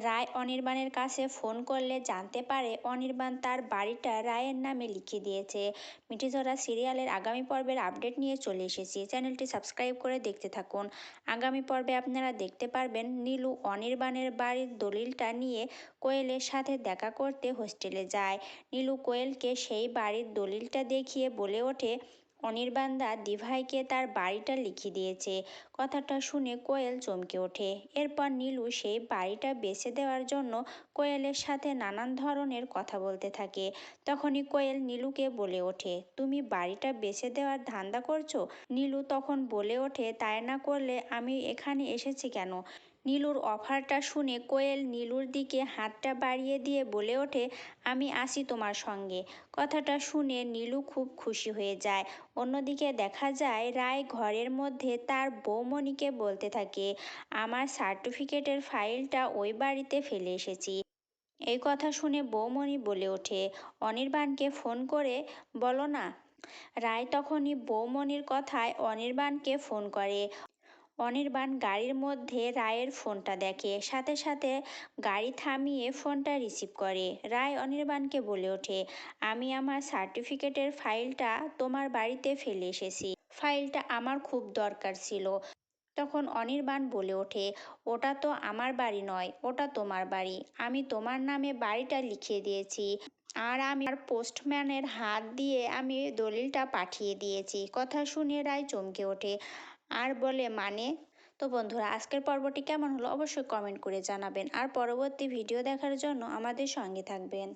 রায় অনির্বাণের কাছে ফোন করলে জানতে পারে অনির্বাণ তার বাড়িটা রায়ের নামে লিখে দিয়েছে। মিঠিঝরা সিরিয়ালের আগামী পর্বের আপডেট নিয়ে চলে এসেছি। চ্যানেলটি সাবস্ক্রাইব করে দেখতে থাকুন। আগামী পর্বে আপনারা দেখতে পারবেন নীলু অনির্বাণের বাড়ির দলিলটা নিয়ে কোয়েলের সাথে দেখা করতে হোস্টেলে যায়। নীলু কোয়েলকে সেই বাড়ির দলিলটা দেখিয়ে বলে ওঠে অনির্বাণদা দিভাইকে তার বাড়িটা লিখে দিয়েছে। কথাটা শুনে কোয়েল চমকে ওঠে। এরপর নীলু সেই বাড়িটা বেছে দেওয়ার জন্য কোয়েলের সাথে নানান ধরনের কথা বলতে থাকে। তখনই কোয়েল নীলুকে বলে ওঠে, তুমি বাড়িটা বেছে দেওয়ার ধান্দা করছ? নীলু তখন বলে ওঠে, তাই না করলে আমি এখানে এসেছি কেন? নীলুর অফারটা শুনে কোয়েল নীলুর দিকে হাতটা বাড়িয়ে দিয়ে বলে ওঠে, আমি আসি তোমার সঙ্গে। কথাটা শুনে নীলু খুব খুশি হয়ে যায়। অন্যদিকে দেখা যায়, রায় ঘরের মধ্যে তার বৌমণিকে বলতে থাকে, আমার সার্টিফিকেটের ফাইলটা ওই বাড়িতে ফেলে এসেছি। এই কথা শুনে বৌমণি বলে ওঠে, অনির্বাণকে ফোন করে বলো না। রায় তখনই বৌমণির কথায় অনির্বাণকে ফোন করে অনির্বাণ গাড়ির মধ্যে রায়ের ফোনটা দেখে। সাথে সাথে গাড়ি থামিয়ে ফোনটা রিসিভ করে। রায় অনির্বাণকে বলে ওঠে, আমি আমার সার্টিফিকেটের ফাইলটা তোমার বাড়িতে ফেলে এসেছি। ফাইলটা আমার খুব দরকার ছিল। তখন অনির্বাণ বলে ওঠে, ওটা তো আমার বাড়ি নয়, ওটা তোমার বাড়ি। আমি তোমার নামে বাড়িটা লিখিয়ে দিয়েছি। আর আমি আর পোস্টম্যানের হাত দিয়ে আমি দলিলটা পাঠিয়ে দিয়েছি। কথা শুনে রায় চমকে ওঠে। আর বলে মানে? তো বন্ধুরা, আজকের পর্বটি কেমন হলো অবশ্যই কমেন্ট করে জানাবেন। আর পরবর্তী ভিডিও দেখার জন্য আমাদের সঙ্গে থাকবেন।